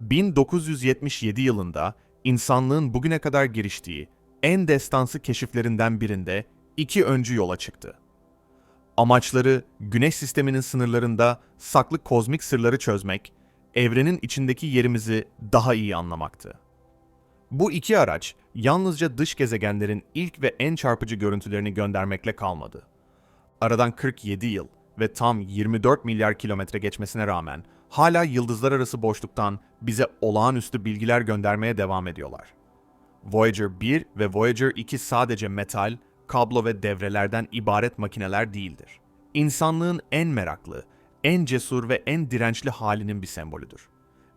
1977 yılında insanlığın bugüne kadar giriştiği en destansı keşiflerinden birinde iki öncü yola çıktı. Amaçları Güneş sisteminin sınırlarında saklı kozmik sırları çözmek, evrenin içindeki yerimizi daha iyi anlamaktı. Bu iki araç yalnızca dış gezegenlerin ilk ve en çarpıcı görüntülerini göndermekle kalmadı. Aradan 47 yıl ve tam 24 milyar kilometre geçmesine rağmen hala yıldızlar arası boşluktan bize olağanüstü bilgiler göndermeye devam ediyorlar. Voyager 1 ve Voyager 2 sadece metal, kablo ve devrelerden ibaret makineler değildir. İnsanlığın en meraklı, en cesur ve en dirençli halinin bir sembolüdür.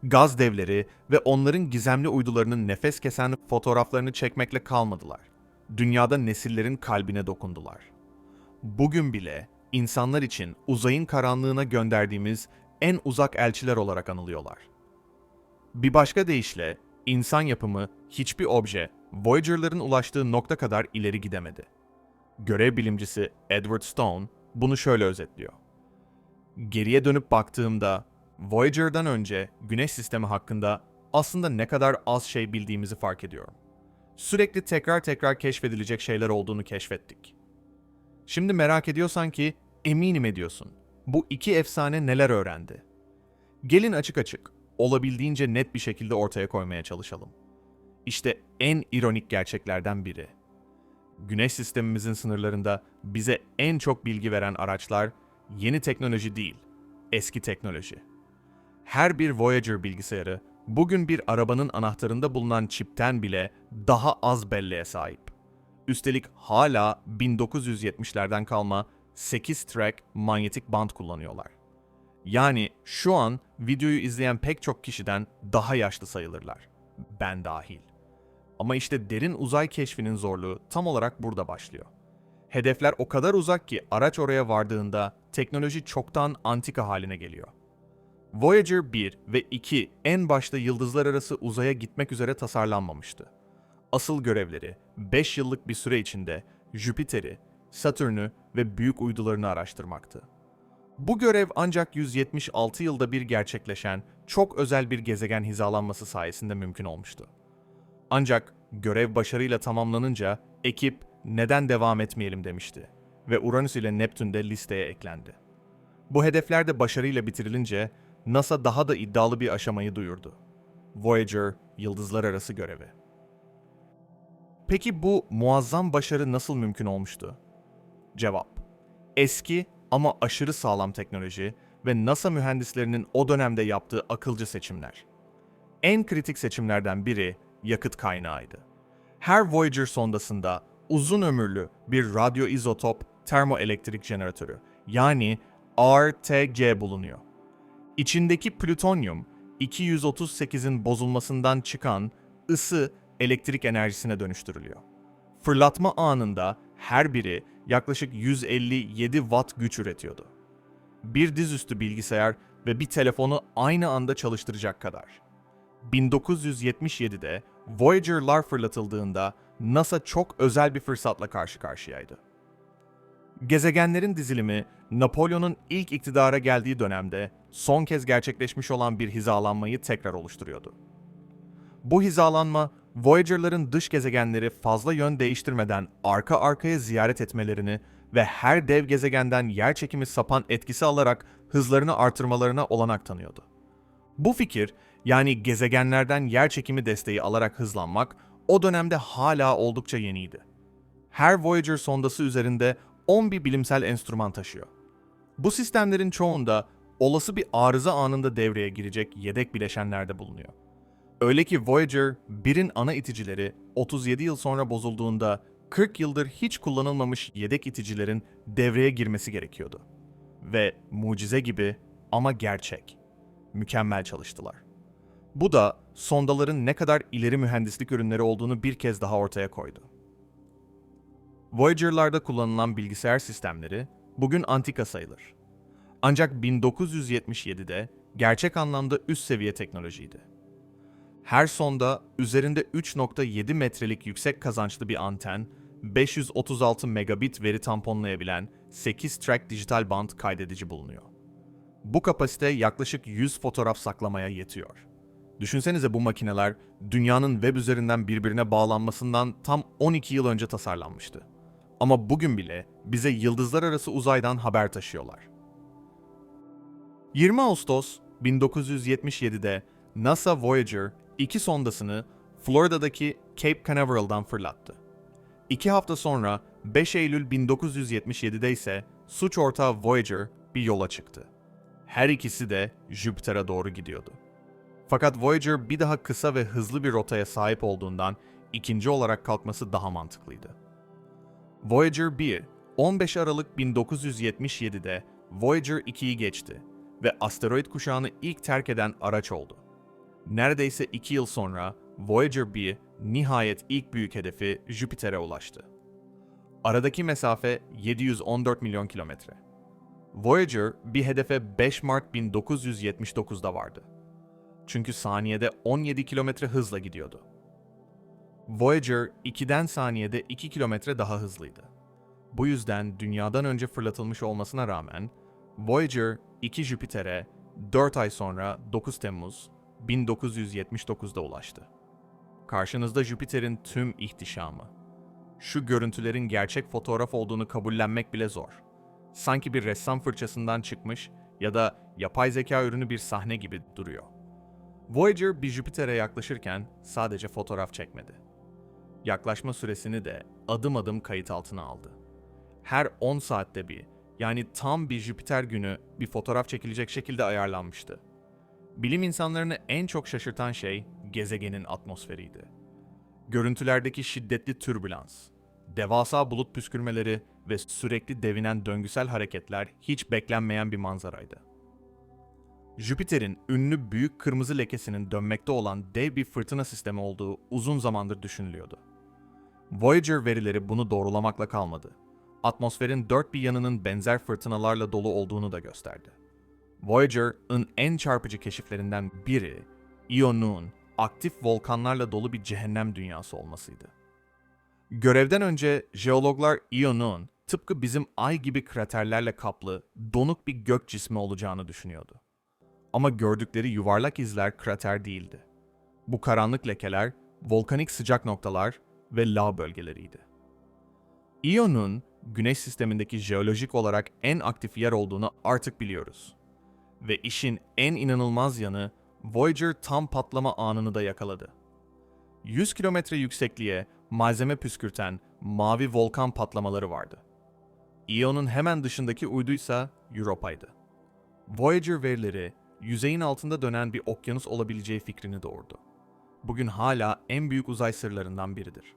Gaz devleri ve onların gizemli uydularının nefes kesen fotoğraflarını çekmekle kalmadılar. Dünyada nesillerin kalbine dokundular. Bugün bile insanlar için uzayın karanlığına gönderdiğimiz en uzak elçiler olarak anılıyorlar. Bir başka deyişle insan yapımı hiçbir obje Voyager'ların ulaştığı nokta kadar ileri gidemedi. Görev bilimcisi Edward Stone bunu şöyle özetliyor. Geriye dönüp baktığımda Voyager'dan önce Güneş sistemi hakkında aslında ne kadar az şey bildiğimizi fark ediyorum. Sürekli tekrar tekrar keşfedilecek şeyler olduğunu keşfettik. Şimdi merak ediyorsan ki eminim ediyorsun. Bu iki efsane neler öğrendi? Gelin açık açık, olabildiğince net bir şekilde ortaya koymaya çalışalım. İşte en ironik gerçeklerden biri. Güneş sistemimizin sınırlarında bize en çok bilgi veren araçlar yeni teknoloji değil, eski teknoloji. Her bir Voyager bilgisayarı bugün bir arabanın anahtarında bulunan çipten bile daha az belleğe sahip. Üstelik hala 1970'lerden kalma 8 track manyetik band kullanıyorlar. Yani şu an videoyu izleyen pek çok kişiden daha yaşlı sayılırlar. Ben dahil. Ama işte derin uzay keşfinin zorluğu tam olarak burada başlıyor. Hedefler o kadar uzak ki araç oraya vardığında teknoloji çoktan antika haline geliyor. Voyager 1 ve 2 en başta yıldızlar arası uzaya gitmek üzere tasarlanmamıştı. Asıl görevleri 5 yıllık bir süre içinde Jüpiter'i, Satürn'ü ve büyük uydularını araştırmaktı. Bu görev ancak 176 yılda bir gerçekleşen çok özel bir gezegen hizalanması sayesinde mümkün olmuştu. Ancak görev başarıyla tamamlanınca ekip neden devam etmeyelim demişti ve Uranüs ile Neptün de listeye eklendi. Bu hedefler de başarıyla bitirilince NASA daha da iddialı bir aşamayı duyurdu. Voyager Yıldızlar Arası görevi. Peki bu muazzam başarı nasıl mümkün olmuştu? Cevap: Eski ama aşırı sağlam teknoloji ve NASA mühendislerinin o dönemde yaptığı akılcı seçimler. En kritik seçimlerden biri yakıt kaynağıydı. Her Voyager sondasında uzun ömürlü bir radyoizotop termoelektrik jeneratörü yani RTG bulunuyor. İçindeki plütonyum 238'in bozulmasından çıkan ısı elektrik enerjisine dönüştürülüyor. Fırlatma anında her biri yaklaşık 157 watt güç üretiyordu. Bir dizüstü bilgisayar ve bir telefonu aynı anda çalıştıracak kadar. 1977'de Voyager'lar fırlatıldığında NASA çok özel bir fırsatla karşı karşıyaydı. Gezegenlerin dizilimi Napolyon'un ilk iktidara geldiği dönemde son kez gerçekleşmiş olan bir hizalanmayı tekrar oluşturuyordu. Bu hizalanma Voyager'ların dış gezegenleri fazla yön değiştirmeden arka arkaya ziyaret etmelerini ve her dev gezegenden yer çekimi sapan etkisi alarak hızlarını artırmalarına olanak tanıyordu. Bu fikir, yani gezegenlerden yer çekimi desteği alarak hızlanmak, o dönemde hala oldukça yeniydi. Her Voyager sondası üzerinde 11 bilimsel enstrüman taşıyor. Bu sistemlerin çoğunda olası bir arıza anında devreye girecek yedek bileşenler de bulunuyor. Öyle ki Voyager 1'in ana iticileri 37 yıl sonra bozulduğunda 40 yıldır hiç kullanılmamış yedek iticilerin devreye girmesi gerekiyordu. Ve mucize gibi ama gerçek. Mükemmel çalıştılar. Bu da sondaların ne kadar ileri mühendislik ürünleri olduğunu bir kez daha ortaya koydu. Voyager'larda kullanılan bilgisayar sistemleri bugün antika sayılır. Ancak 1977'de gerçek anlamda üst seviye teknolojiydi. Her sonda üzerinde 3.7 metrelik yüksek kazançlı bir anten, 536 megabit veri tamponlayabilen 8 track dijital band kaydedici bulunuyor. Bu kapasite yaklaşık 100 fotoğraf saklamaya yetiyor. Düşünsenize bu makineler dünyanın web üzerinden birbirine bağlanmasından tam 12 yıl önce tasarlanmıştı. Ama bugün bile bize yıldızlar arası uzaydan haber taşıyorlar. 20 Ağustos 1977'de NASA Voyager 2 sondasını Florida'daki Cape Canaveral'dan fırlattı. İki hafta sonra 5 Eylül 1977'de ise suç ortağı Voyager bir yola çıktı. Her ikisi de Jüpiter'e doğru gidiyordu. Fakat Voyager bir daha kısa ve hızlı bir rotaya sahip olduğundan ikinci olarak kalkması daha mantıklıydı. Voyager 1, 15 Aralık 1977'de Voyager 2'yi geçti ve asteroid kuşağını ilk terk eden araç oldu. Neredeyse 2 yıl sonra Voyager 1 nihayet ilk büyük hedefi Jüpiter'e ulaştı. Aradaki mesafe 714 milyon kilometre. Voyager bir hedefe 5 Mart 1979'da vardı. Çünkü saniyede 17 kilometre hızla gidiyordu. Voyager 2'den saniyede 2 kilometre daha hızlıydı. Bu yüzden dünyadan önce fırlatılmış olmasına rağmen Voyager 2 Jüpiter'e 4 ay sonra 9 Temmuz 1979'da ulaştı. Karşınızda Jüpiter'in tüm ihtişamı. Şu görüntülerin gerçek fotoğraf olduğunu kabullenmek bile zor. Sanki bir ressam fırçasından çıkmış ya da yapay zeka ürünü bir sahne gibi duruyor. Voyager bir Jüpiter'e yaklaşırken sadece fotoğraf çekmedi. Yaklaşma süresini de adım adım kayıt altına aldı. Her 10 saatte bir, yani tam bir Jüpiter günü bir fotoğraf çekilecek şekilde ayarlanmıştı. Bilim insanlarını en çok şaşırtan şey gezegenin atmosferiydi. Görüntülerdeki şiddetli türbülans, devasa bulut püskürmeleri ve sürekli devinen döngüsel hareketler hiç beklenmeyen bir manzaraydı. Jüpiter'in ünlü büyük kırmızı lekesinin dönmekte olan dev bir fırtına sistemi olduğu uzun zamandır düşünülüyordu. Voyager verileri bunu doğrulamakla kalmadı. Atmosferin dört bir yanının benzer fırtınalarla dolu olduğunu da gösterdi. Voyager'ın en çarpıcı keşiflerinden biri, Io'nun aktif volkanlarla dolu bir cehennem dünyası olmasıydı. Görevden önce jeologlar Io'nun tıpkı bizim ay gibi kraterlerle kaplı, donuk bir gök cismi olacağını düşünüyordu. Ama gördükleri yuvarlak izler krater değildi. Bu karanlık lekeler, volkanik sıcak noktalar ve lav bölgeleriydi. Io'nun Güneş sistemindeki jeolojik olarak en aktif yer olduğunu artık biliyoruz. Ve işin en inanılmaz yanı Voyager tam patlama anını da yakaladı. 100 kilometre yüksekliğe malzeme püskürten mavi volkan patlamaları vardı. Io'nun hemen dışındaki uyduysa Europa'ydı. Voyager verileri yüzeyin altında dönen bir okyanus olabileceği fikrini doğurdu. Bugün hala en büyük uzay sırlarından biridir.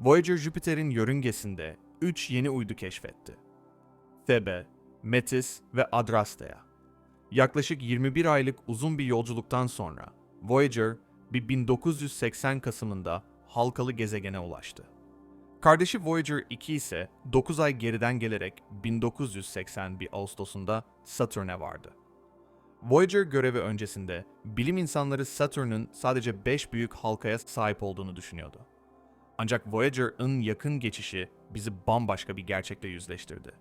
Voyager Jüpiter'in yörüngesinde 3 yeni uydu keşfetti. Thebe, Metis ve Adrastea. Yaklaşık 21 aylık uzun bir yolculuktan sonra Voyager bir 1980 Kasım'ında halkalı gezegene ulaştı. Kardeşi Voyager 2 ise 9 ay geriden gelerek 1981 Ağustos'unda Satürn'e vardı. Voyager görevi öncesinde bilim insanları Satürn'ün sadece 5 büyük halkaya sahip olduğunu düşünüyordu. Ancak Voyager'ın yakın geçişi bizi bambaşka bir gerçekle yüzleştirdi.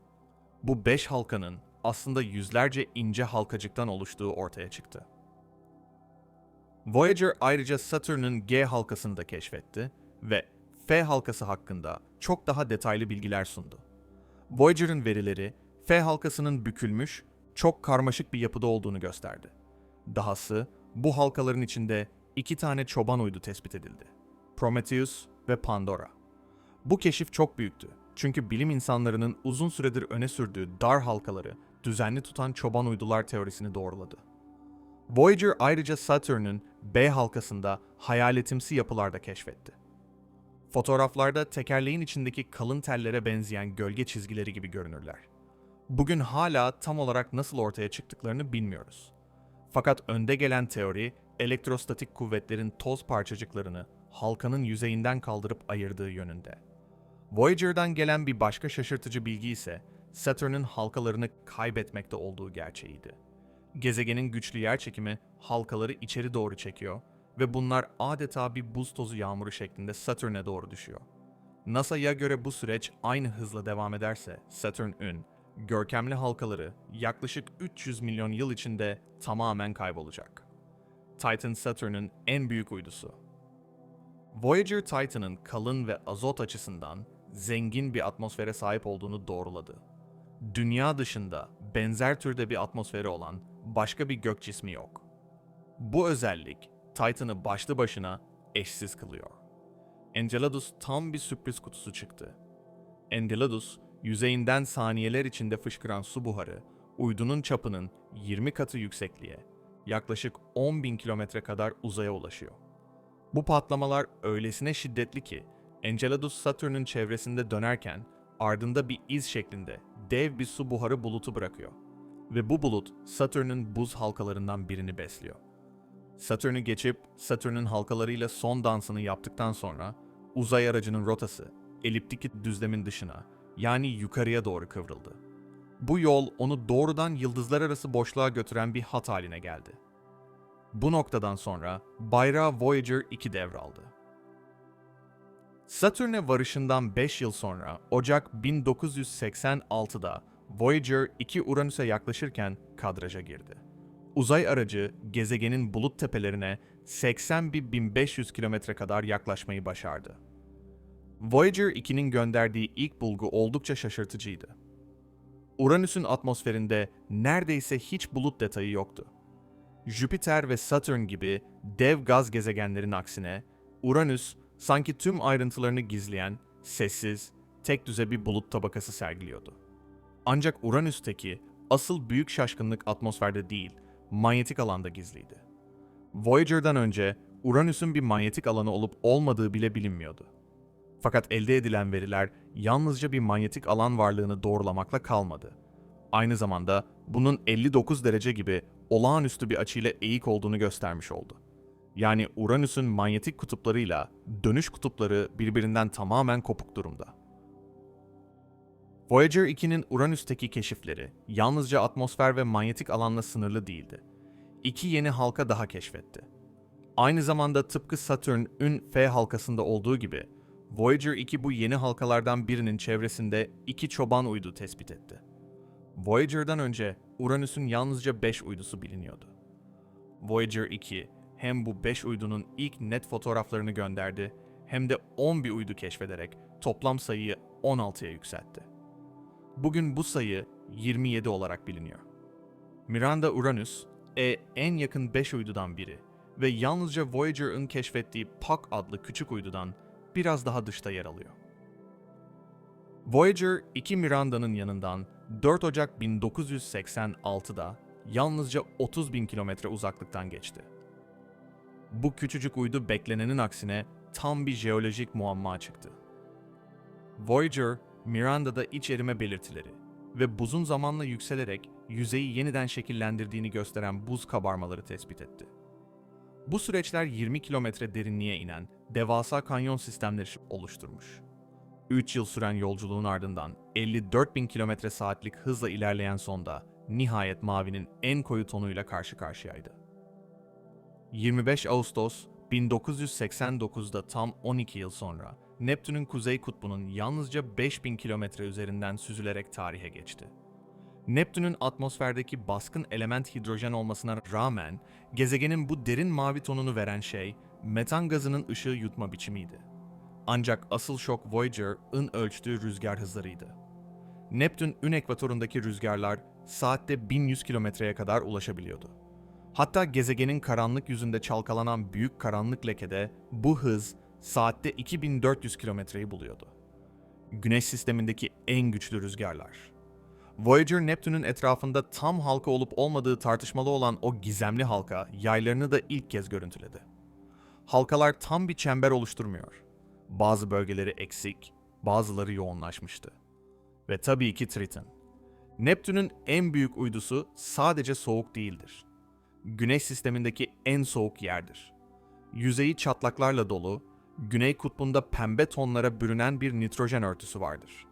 Bu 5 halkanın aslında yüzlerce ince halkacıktan oluştuğu ortaya çıktı. Voyager ayrıca Satürn'ün G halkasını da keşfetti ve F halkası hakkında çok daha detaylı bilgiler sundu. Voyager'ın verileri F halkasının bükülmüş, çok karmaşık bir yapıda olduğunu gösterdi. Dahası bu halkaların içinde iki tane çoban uydu tespit edildi. Prometheus ve Pandora. Bu keşif çok büyüktü. Çünkü bilim insanlarının uzun süredir öne sürdüğü dar halkaları düzenli tutan çoban uydular teorisini doğruladı. Voyager ayrıca Satürn'ün B halkasında hayaletimsi yapılar da keşfetti. Fotoğraflarda tekerleğin içindeki kalın tellere benzeyen gölge çizgileri gibi görünürler. Bugün hala tam olarak nasıl ortaya çıktıklarını bilmiyoruz. Fakat önde gelen teori elektrostatik kuvvetlerin toz parçacıklarını halkanın yüzeyinden kaldırıp ayırdığı yönünde. Voyager'dan gelen bir başka şaşırtıcı bilgi ise Saturn'un halkalarını kaybetmekte olduğu gerçeğiydi. Gezegenin güçlü yer çekimi halkaları içeri doğru çekiyor ve bunlar adeta bir buz tozu yağmuru şeklinde Satürn'e doğru düşüyor. NASA'ya göre bu süreç aynı hızla devam ederse Satürn'ün görkemli halkaları yaklaşık 300 milyon yıl içinde tamamen kaybolacak. Titan Saturn'un en büyük uydusu. Voyager Titan'ın kalın ve azot açısından zengin bir atmosfere sahip olduğunu doğruladı. Dünya dışında benzer türde bir atmosferi olan başka bir gök cismi yok. Bu özellik Titan'ı başlı başına eşsiz kılıyor. Enceladus tam bir sürpriz kutusu çıktı. Enceladus, yüzeyinden saniyeler içinde fışkıran su buharı, uydunun çapının 20 katı yüksekliğe, yaklaşık 10 bin kilometre kadar uzaya ulaşıyor. Bu patlamalar öylesine şiddetli ki, Enceladus Satürn'ün çevresinde dönerken ardında bir iz şeklinde dev bir su buharı bulutu bırakıyor. Ve bu bulut Satürn'ün buz halkalarından birini besliyor. Satürn'ü geçip Satürn'ün halkalarıyla son dansını yaptıktan sonra uzay aracının rotası eliptik düzlemin dışına yani yukarıya doğru kıvrıldı. Bu yol onu doğrudan yıldızlar arası boşluğa götüren bir hat haline geldi. Bu noktadan sonra bayrağı Voyager 2 devraldı. Satürn'e varışından 5 yıl sonra Ocak 1986'da Voyager 2 Uranüs'e yaklaşırken kadraja girdi. Uzay aracı gezegenin bulut tepelerine 80.500 kilometre kadar yaklaşmayı başardı. Voyager 2'nin gönderdiği ilk bulgu oldukça şaşırtıcıydı. Uranüs'ün atmosferinde neredeyse hiç bulut detayı yoktu. Jüpiter ve Satürn gibi dev gaz gezegenlerin aksine Uranüs sanki tüm ayrıntılarını gizleyen, sessiz, tek düze bir bulut tabakası sergiliyordu. Ancak Uranüs'teki asıl büyük şaşkınlık atmosferde değil, manyetik alanda gizliydi. Voyager'dan önce Uranüs'ün bir manyetik alanı olup olmadığı bile bilinmiyordu. Fakat elde edilen veriler yalnızca bir manyetik alan varlığını doğrulamakla kalmadı. Aynı zamanda bunun 59 derece gibi olağanüstü bir açıyla eğik olduğunu göstermiş oldu. Yani Uranüs'ün manyetik kutuplarıyla dönüş kutupları birbirinden tamamen kopuk durumda. Voyager 2'nin Uranüs'teki keşifleri yalnızca atmosfer ve manyetik alanla sınırlı değildi. İki yeni halka daha keşfetti. Aynı zamanda tıpkı Satürn'ün F halkasında olduğu gibi Voyager 2 bu yeni halkalardan birinin çevresinde iki çoban uydu tespit etti. Voyager'dan önce Uranüs'ün yalnızca 5 uydusu biliniyordu. Voyager 2 hem bu 5 uydunun ilk net fotoğraflarını gönderdi hem de 10 bir uydu keşfederek toplam sayıyı 16'ya yükseltti. Bugün bu sayı 27 olarak biliniyor. Miranda Uranüs, e en yakın 5 uydudan biri ve yalnızca Voyager'ın keşfettiği Puck adlı küçük uydudan biraz daha dışta yer alıyor. Voyager 2 Miranda'nın yanından 4 Ocak 1986'da yalnızca 30 bin kilometre uzaklıktan geçti. Bu küçücük uydu beklenenin aksine tam bir jeolojik muamma çıktı. Voyager, Miranda'da iç erime belirtileri ve buzun zamanla yükselerek yüzeyi yeniden şekillendirdiğini gösteren buz kabarmaları tespit etti. Bu süreçler 20 kilometre derinliğe inen devasa kanyon sistemleri oluşturmuş. 3 yıl süren yolculuğun ardından 54 bin kilometre saatlik hızla ilerleyen sonda nihayet mavinin en koyu tonuyla karşı karşıyaydı. 25 Ağustos 1989'da tam 12 yıl sonra Neptün'ün kuzey kutbunun yalnızca 5000 kilometre üzerinden süzülerek tarihe geçti. Neptün'ün atmosferdeki baskın element hidrojen olmasına rağmen gezegenin bu derin mavi tonunu veren şey metan gazının ışığı yutma biçimiydi. Ancak asıl şok Voyager'ın ölçtüğü rüzgar hızlarıydı. Neptün ekvatorundaki rüzgarlar saatte 1100 kilometreye kadar ulaşabiliyordu. Hatta gezegenin karanlık yüzünde çalkalanan büyük karanlık lekede bu hız saatte 2400 kilometreyi buluyordu. Güneş sistemindeki en güçlü rüzgarlar. Voyager Neptün'ün etrafında tam halka olup olmadığı tartışmalı olan o gizemli halka yaylarını da ilk kez görüntüledi. Halkalar tam bir çember oluşturmuyor. Bazı bölgeleri eksik, bazıları yoğunlaşmıştı. Ve tabii ki Triton. Neptün'ün en büyük uydusu sadece soğuk değildir. Güneş sistemindeki en soğuk yerdir. Yüzeyi çatlaklarla dolu, güney kutbunda pembe tonlara bürünen bir nitrojen örtüsü vardır.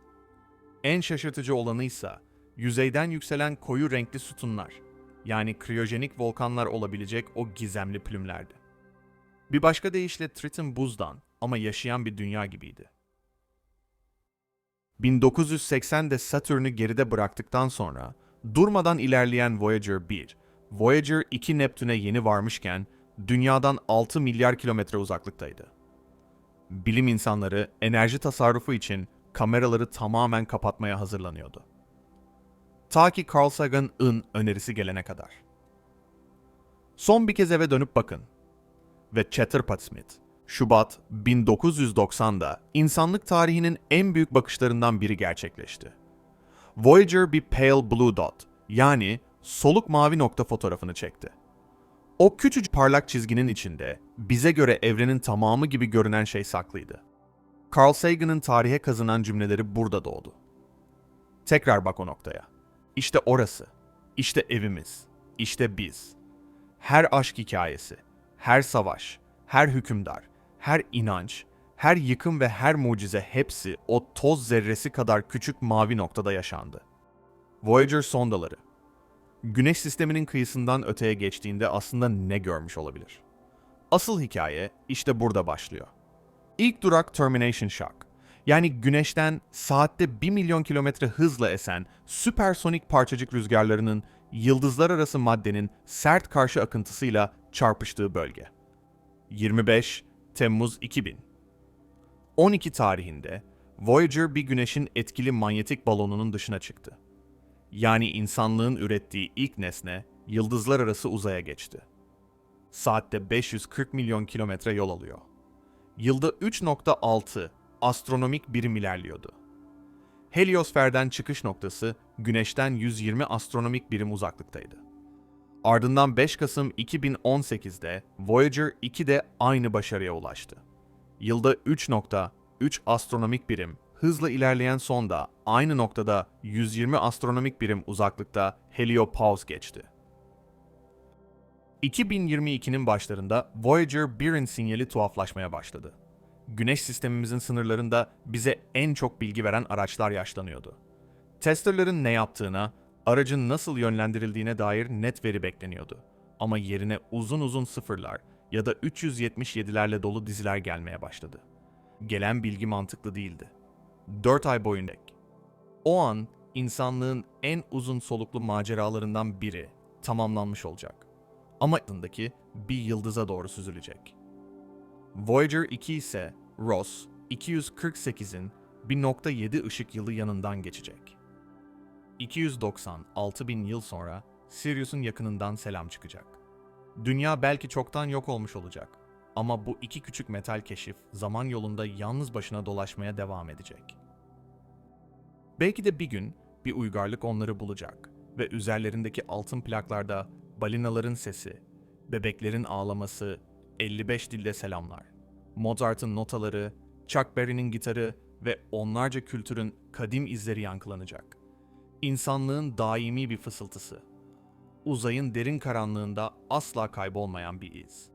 En şaşırtıcı olanı ise yüzeyden yükselen koyu renkli sütunlar, yani kriyojenik volkanlar olabilecek o gizemli plümlerdi. Bir başka deyişle Triton buzdan ama yaşayan bir dünya gibiydi. 1980'de Satürn'ü geride bıraktıktan sonra durmadan ilerleyen Voyager 1, Voyager 2 Neptün'e yeni varmışken dünyadan 6 milyar kilometre uzaklıktaydı. Bilim insanları enerji tasarrufu için kameraları tamamen kapatmaya hazırlanıyordu. Ta ki Carl Sagan'ın önerisi gelene kadar. Son bir kez eve dönüp bakın. Ve Chatterpot Smith, Şubat 1990'da insanlık tarihinin en büyük bakışlarından biri gerçekleşti. Voyager bir pale blue dot yani soluk mavi nokta fotoğrafını çekti. O küçücük parlak çizginin içinde bize göre evrenin tamamı gibi görünen şey saklıydı. Carl Sagan'ın tarihe kazınan cümleleri burada doğdu. Tekrar bak o noktaya. İşte orası. İşte evimiz. İşte biz. Her aşk hikayesi, her savaş, her hükümdar, her inanç, her yıkım ve her mucize hepsi o toz zerresi kadar küçük mavi noktada yaşandı. Voyager sondaları. Güneş sisteminin kıyısından öteye geçtiğinde aslında ne görmüş olabilir? Asıl hikaye işte burada başlıyor. İlk durak Termination Shock. Yani güneşten saatte 1 milyon kilometre hızla esen süpersonik parçacık rüzgarlarının yıldızlar arası maddenin sert karşı akıntısıyla çarpıştığı bölge. 25 Temmuz 2000 12 tarihinde Voyager bir güneşin etkili manyetik balonunun dışına çıktı. Yani insanlığın ürettiği ilk nesne yıldızlar arası uzaya geçti. Saatte 540 milyon kilometre yol alıyor. Yılda 3.6 astronomik birim ilerliyordu. Heliosferden çıkış noktası Güneş'ten 120 astronomik birim uzaklıktaydı. Ardından 5 Kasım 2018'de Voyager 2 de aynı başarıya ulaştı. Yılda 3.3 astronomik birim hızla ilerleyen sonda aynı noktada 120 astronomik birim uzaklıkta heliopause geçti. 2022'nin başlarında Voyager 1'in sinyali tuhaflaşmaya başladı. Güneş sistemimizin sınırlarında bize en çok bilgi veren araçlar yaşlanıyordu. Testerların ne yaptığına, aracın nasıl yönlendirildiğine dair net veri bekleniyordu. Ama yerine uzun uzun sıfırlar ya da 377'lerle dolu diziler gelmeye başladı. Gelen bilgi mantıklı değildi. 4 ay boyunca. O an insanlığın en uzun soluklu maceralarından biri tamamlanmış olacak. Ama ardındaki bir yıldıza doğru süzülecek. Voyager 2 ise Ross 248'in 1.7 ışık yılı yanından geçecek. 296 bin yıl sonra Sirius'un yakınından selam çıkacak. Dünya belki çoktan yok olmuş olacak. Ama bu iki küçük metal keşif zaman yolunda yalnız başına dolaşmaya devam edecek. Belki de bir gün bir uygarlık onları bulacak ve üzerlerindeki altın plaklarda balinaların sesi, bebeklerin ağlaması, 55 dilde selamlar, Mozart'ın notaları, Chuck Berry'nin gitarı ve onlarca kültürün kadim izleri yankılanacak. İnsanlığın daimi bir fısıltısı. Uzayın derin karanlığında asla kaybolmayan bir iz.